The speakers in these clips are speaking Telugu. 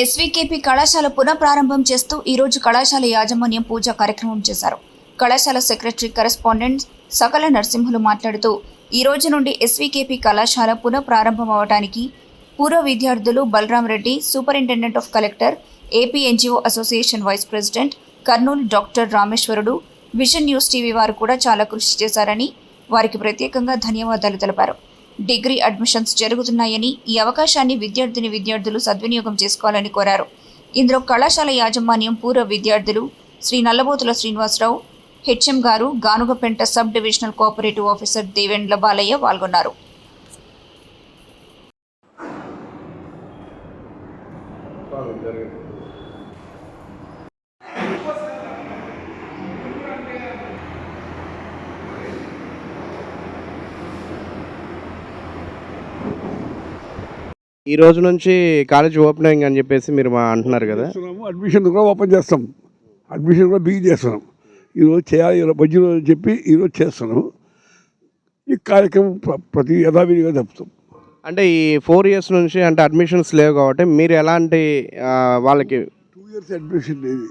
ఎస్వికేపీ కళాశాల పునఃప్రారంభం చేస్తూ ఈరోజు కళాశాల యాజమాన్యం పూజా కార్యక్రమం చేశారు. కళాశాల సెక్రటరీ కరెస్పాండెంట్ సకల నరసింహులు మాట్లాడుతూ ఈ రోజు నుండి ఎస్వికేపీ కళాశాల పునఃప్రారంభం అవడానికి పూర్వ విద్యార్థులు Balaram Reddy superintendent of collector A P N G O association vice president Kurnool doctor Rameshwarudu vision news TV వారు కూడా చాలా కృషి చేశారని వారికి ప్రత్యేకంగా ధన్యవాదాలు తెలిపారు. డిగ్రీ అడ్మిషన్స్ జరుగుతున్నాయని ఈ అవకాశాన్ని విద్యార్థిని విద్యార్థులు సద్వినియోగం చేసుకోవాలని కోరారు. ఇందులో కళాశాల యాజమాన్యం పూర్వ విద్యార్థులు శ్రీ నల్లబోతుల శ్రీనివాసరావు హెచ్ఎం గారు Ganugapenta sub divisional cooperative officer Devendra Balayya పాల్గొన్నారు. ఈ రోజు నుంచి కాలేజ్ ఓపెనింగ్ అని చెప్పేసి మీరు మా అంటున్నారు కదా. చేస్తున్నాము అడ్మిషన్ కూడా ఓపెన్ చేస్తాం. అడ్మిషన్ కూడా బిగిన్ చేస్తున్నాం. ఈరోజు చేయాలి మధ్య రోజు చెప్పి ఈరోజు చేస్తున్నాము. ఈ కార్యక్రమం ప్ర- ప్రతి యథావిధిగా చెప్తాం అంటే ఈ ఫోర్ ఇయర్స్ నుంచి అంటే అడ్మిషన్స్ లేవు కాబట్టి మీరు ఎలాంటి ఆ, వాళ్ళకి టూ ఇయర్స్ అడ్మిషన్ లేదు.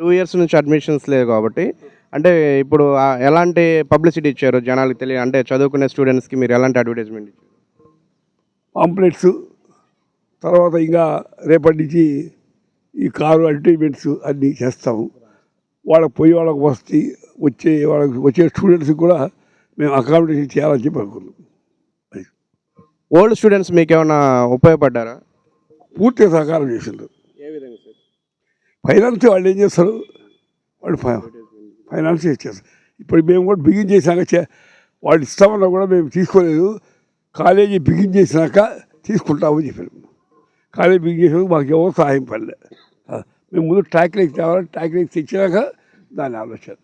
టూ ఇయర్స్ నుంచి అడ్మిషన్స్ లేవు కాబట్టి అంటే ఇప్పుడు ఆ, ఎలాంటి పబ్లిసిటీ ఇచ్చారు జనాలకు తెలియ అంటే చదువుకునే స్టూడెంట్స్కి మీరు ఎలాంటి అడ్వర్టైజ్మెంట్ ఇచ్చారు? పాంప్లెట్స్ తర్వాత ఇంకా రేపటి నుంచి ఈ కారు అడ్వర్టైజ్మెంట్స్ అన్నీ చేస్తాము. వాళ్ళకి పోయి వాళ్ళకి వస్తే వచ్చే వాళ్ళకి వచ్చే స్టూడెంట్స్కి కూడా మేము అకామిడేషన్ చేయాలని చెప్పి అనుకున్నాం ఓల్డ్ స్టూడెంట్స్ మీకు ఏమైనా ఉపయోగపడ్డారా? పూర్తిగా సహకారం చేసిండ్రు. ఏ విధంగా సార్? ఫైనాన్స్ వాళ్ళు ఏం చేస్తారు? వాళ్ళు ఫై ఫైనాన్స్ చేస్తారు. ఇప్పుడు మేము కూడా బిగిన్ చేసాక చే వాళ్ళు ఇస్తామన్నా కూడా మేము తీసుకోలేదు. కాలేజీ బిగిన్ చేసినాక తీసుకుంటామని చెప్పారు. కాలేజీ బిగిన్ చేసినాక మాకు ఎవరు సహాయం పడలే. మేము ముందు ట్రాక్ లైక్ తేవాలి ట్రాక్ లైక్ తెచ్చినాక దాని ఆలోచన.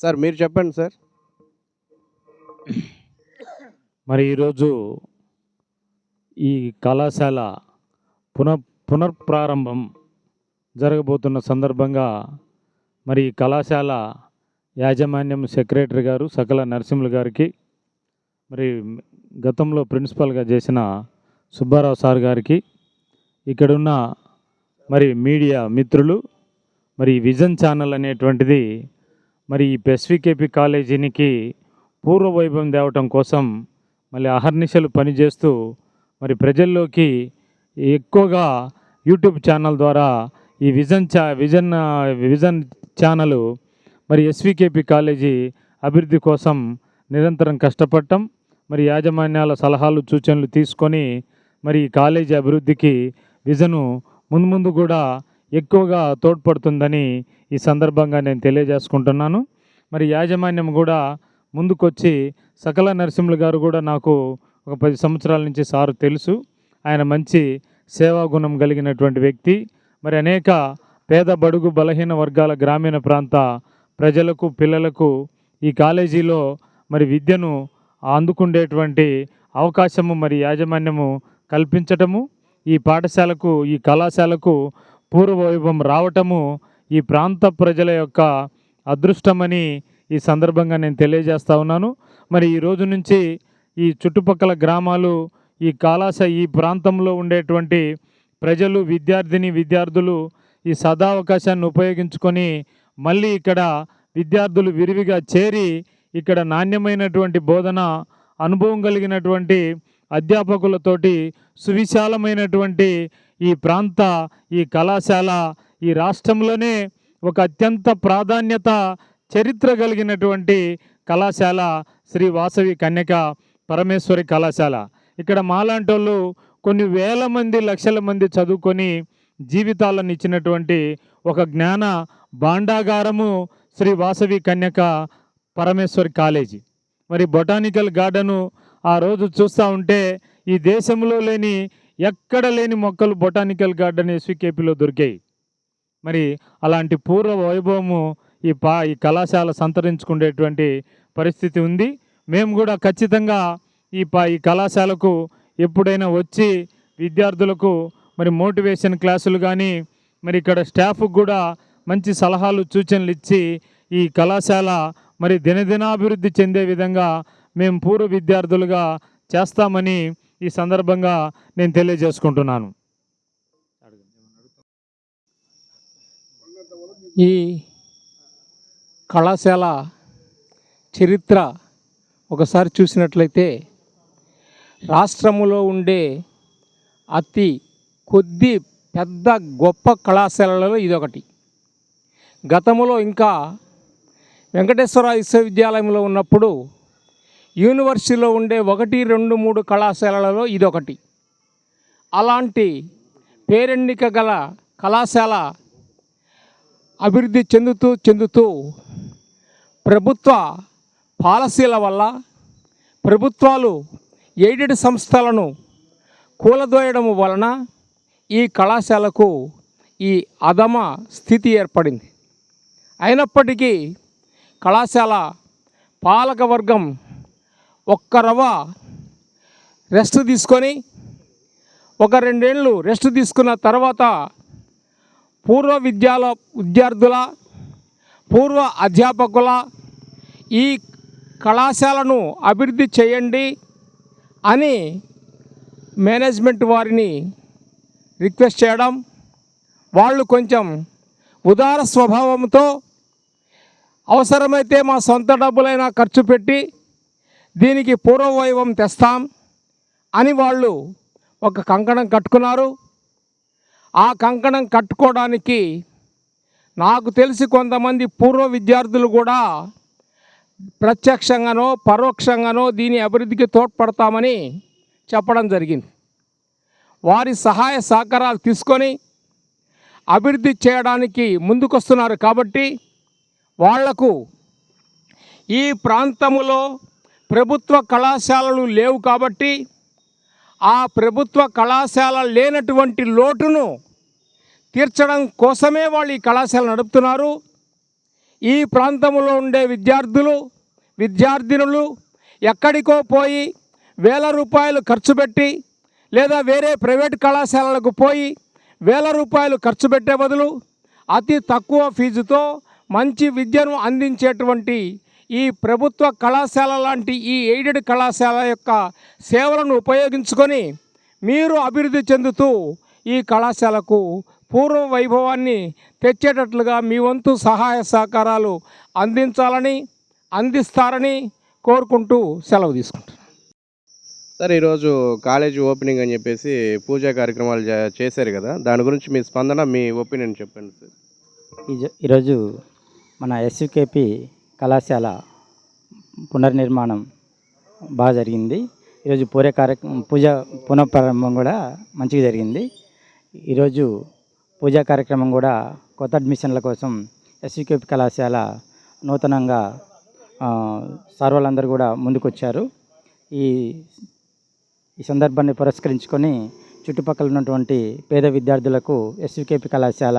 సార్ మీరు చెప్పండి సార్. మరి ఈరోజు ఈ కళాశాల పునః పునఃప్రారంభం జరగబోతున్న సందర్భంగా మరి ఈ కళాశాల యాజమాన్యం సెక్రటరీ గారు సకల నరసింహులు గారికి మరి గతంలో ప్రిన్సిపల్గా చేసిన సుబ్బారావు సార్ గారికి ఇక్కడున్న మరి మీడియా మిత్రులు మరి విజన్ ఛానల్ అనేటువంటిది మరి ఈ పెసిఫిక్ కాలేజీనికి పూర్వ వైభవం తేవటం కోసం మళ్ళీ అహర్నిశలు పనిచేస్తూ మరి ప్రజల్లోకి ఎక్కువగా యూట్యూబ్ ఛానల్ ద్వారా ఈ విజన్ ఛా విజన్ విజన్ ఛానల్ మరి ఎస్వికేపి కాలేజీ అభివృద్ధి కోసం నిరంతరం కష్టపడటం మరి యాజమాన్యాల సలహాలు సూచనలు తీసుకొని మరి ఈ కాలేజీ అభివృద్ధికి విజను ముందు ముందు కూడా ఎక్కువగా తోడ్పడుతుందని ఈ సందర్భంగా నేను తెలియజేసుకుంటున్నాను. మరి యాజమాన్యం కూడా ముందుకొచ్చి సకల నరసింహులు గారు కూడా నాకు ఒక పది సంవత్సరాల నుంచి సారు తెలుసు. ఆయన మంచి సేవా గుణం కలిగినటువంటి వ్యక్తి. మరి అనేక పేద బడుగు బలహీన వర్గాల గ్రామీణ ప్రాంత ప్రజలకు పిల్లలకు ఈ కాలేజీలో మరి విద్యను అందుకుండేటువంటి అవకాశము మరి యాజమాన్యము కల్పించటము ఈ పాఠశాలకు ఈ కళాశాలకు పూర్వవైభవం రావటము ఈ ప్రాంత ప్రజల యొక్క అదృష్టమని ఈ సందర్భంగా నేను తెలియజేస్తా ఉన్నాను. మరి ఈ రోజు నుంచి ఈ చుట్టుపక్కల గ్రామాలు ఈ కళాశ ఈ ప్రాంతంలో ఉండేటువంటి ప్రజలు విద్యార్థిని విద్యార్థులు ఈ సదావకాశాన్ని ఉపయోగించుకొని మళ్ళీ ఇక్కడ విద్యార్థులు విరివిగా చేరి ఇక్కడ నాణ్యమైనటువంటి బోధన అనుభవం కలిగినటువంటి అధ్యాపకులతోటి సువిశాలమైనటువంటి ఈ ప్రాంత ఈ కళాశాల ఈ రాష్ట్రంలోనే ఒక అత్యంత ప్రాధాన్యత చరిత్ర కలిగినటువంటి కళాశాల శ్రీ వాసవి కన్యక పరమేశ్వరి కళాశాల. ఇక్కడ మాలాంటోళ్ళు కొన్ని వేల మంది లక్షల మంది చదువుకొని జీవితాలను ఇచ్చినటువంటి ఒక జ్ఞాన భాండాగారము శ్రీ వాసవి కన్యక పరమేశ్వరి కాలేజీ. మరి బొటానికల్ గార్డెను ఆ రోజు చూస్తూ ఉంటే ఈ దేశంలో లేని ఎక్కడ లేని మొక్కలు బొటానికల్ గార్డెన్ ఎస్వికేపీలో దొరికాయి. మరి అలాంటి పూర్వ వైభవము ఈ పా ఈ కళాశాల సంతరించుకునేటువంటి పరిస్థితి ఉంది. మేము కూడా ఖచ్చితంగా ఈ పా ఈ కళాశాలకు ఎప్పుడైనా వచ్చి విద్యార్థులకు మరి మోటివేషన్ క్లాసులు కానీ మరి ఇక్కడ స్టాఫ్కు కూడా మంచి సలహాలు సూచనలు ఇచ్చి ఈ కళాశాల మరి దినదినాభివృద్ధి చెందే విధంగా మేము పూర్వ విద్యార్థులుగా చేస్తామని ఈ సందర్భంగా నేను తెలియజేసుకుంటున్నాను. ఈ కళాశాల చరిత్ర ఒకసారి చూసినట్లయితే రాష్ట్రములో ఉండే అతి కొద్ది పెద్ద గొప్ప కళాశాలలో ఇదొకటి. గతంలో ఇంకా వెంకటేశ్వర విశ్వవిద్యాలయంలో ఉన్నప్పుడు యూనివర్సిటీలో ఉండే ఒకటి రెండు మూడు కళాశాలలలో ఇదొకటి. అలాంటి పేరెన్నిక గల కళాశాల అభివృద్ధి చెందుతూ చెందుతూ ప్రభుత్వ పాలసీల వల్ల ప్రభుత్వాలు ఎయిడెడ్ సంస్థలను కూలదోయడం వలన ఈ కళాశాలకు ఈ అధమ స్థితి ఏర్పడింది. అయినప్పటికీ కళాశాల పాలకవర్గం ఒక్క రవ రెస్ట్ తీసుకొని ఒక రెండేళ్ళు రెస్ట్ తీసుకున్న తర్వాత పూర్వ విద్యాల విద్యార్థుల పూర్వ అధ్యాపకుల ఈ కళాశాలను అభివృద్ధి చేయండి అని మేనేజ్మెంట్ వారిని రిక్వెస్ట్ చేయడం వాళ్ళు కొంచెం ఉదార స్వభావంతో అవసరమైతే మా సొంత డబ్బులైనా ఖర్చు పెట్టి దీనికి పూర్వవైభవం తెస్తాం అని వాళ్ళు ఒక కంకణం కట్టుకున్నారు. ఆ కంకణం కట్టుకోవడానికి నాకు తెలిసి కొంతమంది పూర్వ విద్యార్థులు కూడా ప్రత్యక్షంగానో పరోక్షంగానో దీని అభివృద్ధికి తోడ్పడతామని చెప్పడం జరిగింది. వారి సహాయ సహకారాలు తీసుకొని అభివృద్ధి చేయడానికి ముందుకొస్తున్నారు కాబట్టి వాళ్ళకు ఈ ప్రాంతములో ప్రభుత్వ కళాశాలలు లేవు కాబట్టి ఆ ప్రభుత్వ కళాశాల లేనటువంటి లోటును తీర్చడం కోసమే వాళ్ళు ఈ కళాశాల నడుపుతున్నారు. ఈ ప్రాంతంలో ఉండే విద్యార్థులు విద్యార్థినులు ఎక్కడికో పోయి వేల రూపాయలు ఖర్చు పెట్టి లేదా వేరే ప్రైవేట్ కళాశాలలకు పోయి వేల రూపాయలు ఖర్చు పెట్టే బదులు అతి తక్కువ ఫీజుతో మంచి విద్యను అందించేటువంటి ఈ ప్రభుత్వ కళాశాల లాంటి ఈ ఎయిడెడ్ కళాశాల యొక్క సేవలను ఉపయోగించుకొని మీరు అభివృద్ధి చెందుతూ ఈ కళాశాలకు పూర్వ వైభవాన్ని తెచ్చేటట్లుగా మీ వంతు సహాయ సహకారాలు అందించాలని అందిస్తారని కోరుకుంటూ సెలవు తీసుకుంటాను సార్ ఈరోజు కాలేజీ ఓపెనింగ్ అని చెప్పేసి పూజా కార్యక్రమాలు చే- చేశారు కదా. దాని గురించి మీ స్పందన మీ ఒపీనియన్ చెప్పండి సార్. ఈజ- ఈరోజు మన ఎస్యుకేపి కళాశాల పునర్నిర్మాణం బాగా జరిగింది. ఈరోజు పూరే కార్యక్రమం పూజ పునఃప్రారంభం కూడా మంచిగా జరిగింది. ఈరోజు పూజా కార్యక్రమం కూడా కొత్త అడ్మిషన్ల కోసం ఎస్వికేపి కళాశాల నూతనంగా ఆ, కూడా ముందుకొచ్చారు. ఈ ఈ సందర్భాన్ని పురస్కరించుకొని చుట్టుపక్కల ఉన్నటువంటి పేద విద్యార్థులకు ఎస్వికేపి కళాశాల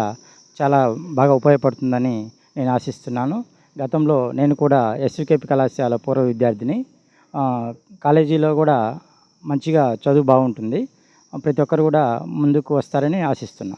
చాలా బాగా ఉపయోగపడుతుందని నేను ఆశిస్తున్నాను. గతంలో నేను కూడా ఎస్వికేపి కళాశాల పూర్వ విద్యార్థిని. కాలేజీలో కూడా మంచిగా చదువు బాగుంటుంది. ప్రతి ఒక్కరు కూడా ముందుకు వస్తారని ఆశిస్తున్నాను.